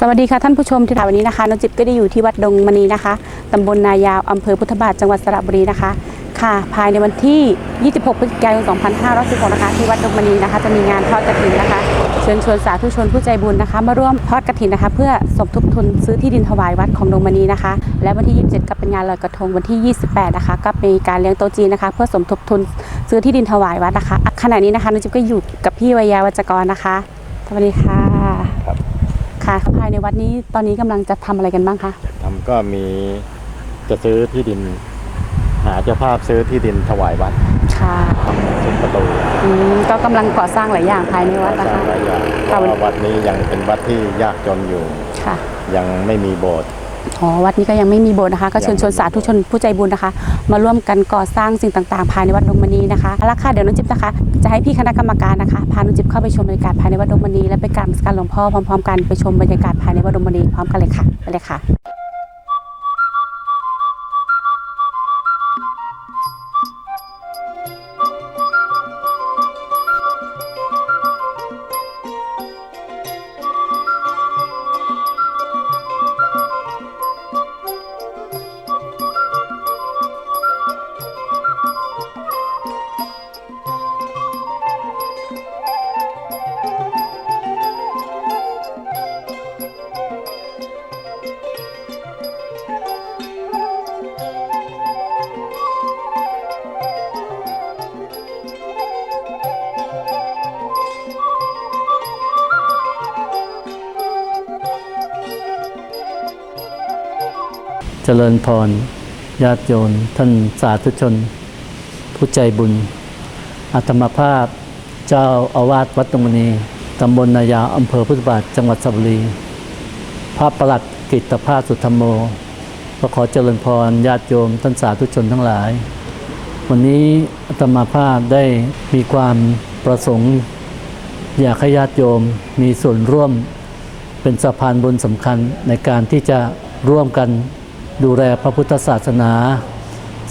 สวัสดีค่ะท่านผู้ชมที่ถ่ายวันนี้นะคะน้องจิ๊บก็ได้อยู่ที่วัดดงมณีนะคะตำบลนายาวอำเภอพุทธบาทจังหวัดสระบุรีนะคะ ค่ะ ภายในวันที่ 26 พฤศจิกายน 2516 นะคะ ที่วัดดงมณีนะคะ จะมีงานทอดกฐินนะคะ เชิญชวนสาธุชนผู้ใจบุญนะคะ มาร่วมทอดกฐินนะคะ เพื่อสมทบทุนซื้อที่ดินถวายวัดของดงมณีนะคะ และวันที่ 27 ก็เป็นงานลอยกระทงวันที่ 28 นะคะ ก็มีการเลี้ยงโต๊ะจีนนะคะ เพื่อสมทบทุนซื้อที่ดินถวายวัดนะคะขณะนี้นะคะน้องจิบก็อยู่กับพี่วิยาวัจกรนะคะสวัสดีค่ะ ครับค่ะภายในวัดนี้ตอนนี้กำลังจะทำอะไรกันบ้างคะทำก็มีจะซื้อที่ดิน หาเจ้าภาพซื้อที่ดินถวายวัดค่ะทำซุ้มประตูอืมก็กำลังก่อสร้างหลายอย่างภายในวัดสนะร้างคะ หลายอย่างเพค่ะ ราะว่าวัดนี้ยังเป็นวัดที่ยากจนอยู่ ค่ะ ยังไม่มีโบสถ์ อ๋อวัดนี้ก็ยังไม่มีโบสถ์นะคะ ก็เชิญชวนยังไม่มีสาธุชนผู้ใจบุญนะคะ มาร่วมกันก่อสร้างสิ่งต่างๆ ภายในวัดดงมณีนะคะเอาละค่ะเดี๋ยวน้องจิ๊บนะคะ จะให้พี่คณะกรรมการนะคะพาน้องจิ๊บเข้าไปชมบรรยากาศภายในวัดดงมณีและไปกราบนมัสการหลวงพ่อพร้อมๆ กันไปชมบรรยากาศภายในวัดดงมณีพร้อมกันเลยค่ะไปเลยค่ะ เจริญพร ญาติโยมท่านสาธุชน ผู้ใจบุญอาตมาภาพเจ้าอาวาสวัดตรงมณีตำบลนายาอำเภอพุทธบาทจังหวัดสระบุรี พระประหลัดกิตภาสสุธรรมโมก็ขอเจริญพรญาติโยมท่านสาธุชนทั้งหลาย วันนี้อาตมาภาพได้มีความประสงค์ อยากให้ญาติโยมมีส่วนร่วมเป็นสะพานบุญสำคัญในการที่จะร่วมกัน ดูแลพระพุทธศาสนา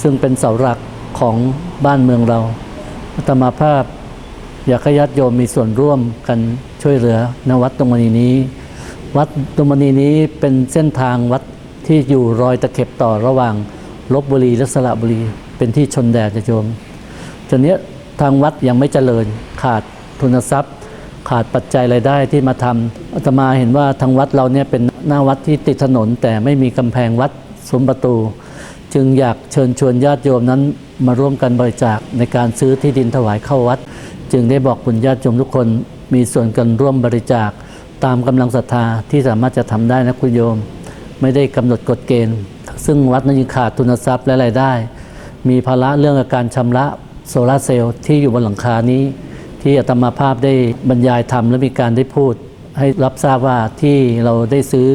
ซึ่งเป็นเสาหลักของบ้านเมืองเราอาตมาภาพอยากให้ญาติโยมมีส่วนร่วมกันช่วยเหลือณวัดตรงมณีนี้ วัดตรงมณีนี้เป็นเส้นทางวัดที่อยู่รอยตะเข็บต่อระหว่างลบบุรีและสระบุรี เป็นที่ชนแดนจะโยมจนเนี้ยทางวัดยังไม่เจริญขาดทุนทรัพย์ ขาดปัจจัยรายได้ที่มาทำอาตมาเห็นว่าทางวัดเราเนี่ยเป็นหน้าวัดที่ติดถนนแต่ไม่มีกำแพงวัด ซุ้มประตู จึงอยากเชิญชวนญาติโยมนั้นมาร่วมกันบริจาคในการซื้อที่ดินถวายเข้าวัด จึงได้บอกบุญญาติโยมทุกคนมีส่วนกันร่วมบริจาค ตามกำลังศรัทธาที่สามารถจะทำได้นะคุณโยม ไม่ได้กำหนดกฎเกณฑ์ ซึ่งวัดนั้นยังขาดทุนทรัพย์และรายได้ มีภาระเรื่องการชำระโซลาร์เซลล์ที่อยู่บนหลังคานี้ ที่อาตมาภาพได้บรรยายธรรมและมีการได้พูด ให้รับทราบว่าที่เราได้ซื้อ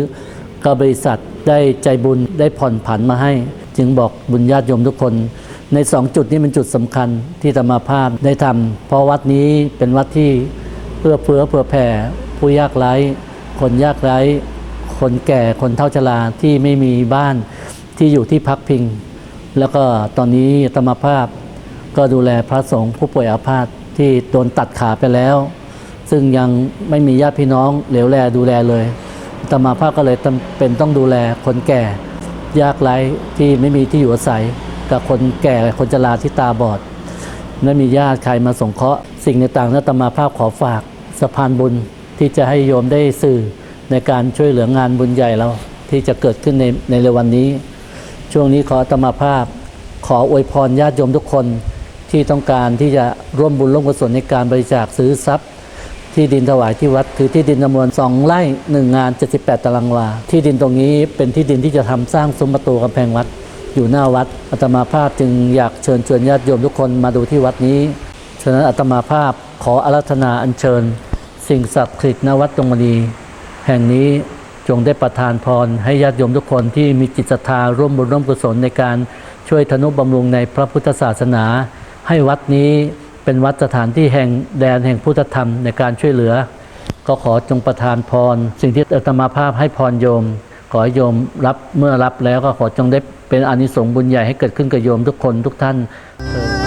ก็บริษัทได้ใจบุญได้ผ่อนผันมาให้ จึงบอกบุญญาติโยมทุกคน ในสองจุดนี้เป็นจุดสำคัญที่อาตมาภาพได้ทำเพราะวัดนี้เป็นวัดที่เพื่อเฟื้อเผื่อแผ่ ผู้ยากไร้คนยากไร้ คนแก่คนเฒ่าชราที่ไม่มีบ้านที่อยู่ที่พักพิง แล้วก็ตอนนี้อาตมาภาพก็ดูแลพระสงฆ์ผู้ป่วยอาพาธที่โดนตัดขาไปแล้ว ซึ่งยังไม่มีญาติพี่น้องเหลียวแลดูแลเลย อาตมาภาพก็เลยจำเป็นต้องดูแลคนแก่ ยากไร้ที่ไม่มีที่อยู่อาศัย กับคนแก่คนชราที่ตาบอดไม่มีญาติใครมาสงเคราะห์สิ่งในต่างนั้นอาตมาภาพขอฝากสะพานบุญที่จะให้โยมได้สื่อในการช่วยเหลืองานบุญใหญ่เราที่จะเกิดขึ้นในในเร็ววันนี้ ช่วงนี้ขออาตมาภาพ ขออวยพรญาติโยมทุกคนที่ต้องการที่จะร่วมบุญร่วมกุศลในการบริจาคซื้อทรัพย์ ที่ดินถวายที่วัดคือที่ดินจำนวน 2 ไร่ 1 งาน 78 ตารางวา ที่ดินตรงนี้เป็นที่ดินที่จะทำสร้างซุ้มประตูกำแพงวัด อยู่หน้าวัดอาตมาภาพจึงอยากเชิญชวนญาติโยมทุกคนมาดูที่วัดนี้ ฉะนั้นอาตมาภาพขออารัธนาอัญเชิญ สิ่งศักดิ์สิทธิ์ณวัดตรงมณีแห่งนี้จงได้ประทานพรให้ญาติโยมทุกคนที่มีจิตศรัทธาร่วมบุญร่วมกุศลในการช่วยทนุบำรุงในพระพุทธศาสนา ให้วัดนี้ เป็นวัดสถานที่แห่งแดนแห่งพุทธธรรมในการช่วยเหลือ ก็ขอจงประทานพร สิ่งที่อาตมาภาพให้พรโยม ขอโยมรับเมื่อรับแล้วก็ขอจงได้เป็นอนิสงส์บุญใหญ่ให้เกิดขึ้นกับโยมทุกคนทุกท่านเ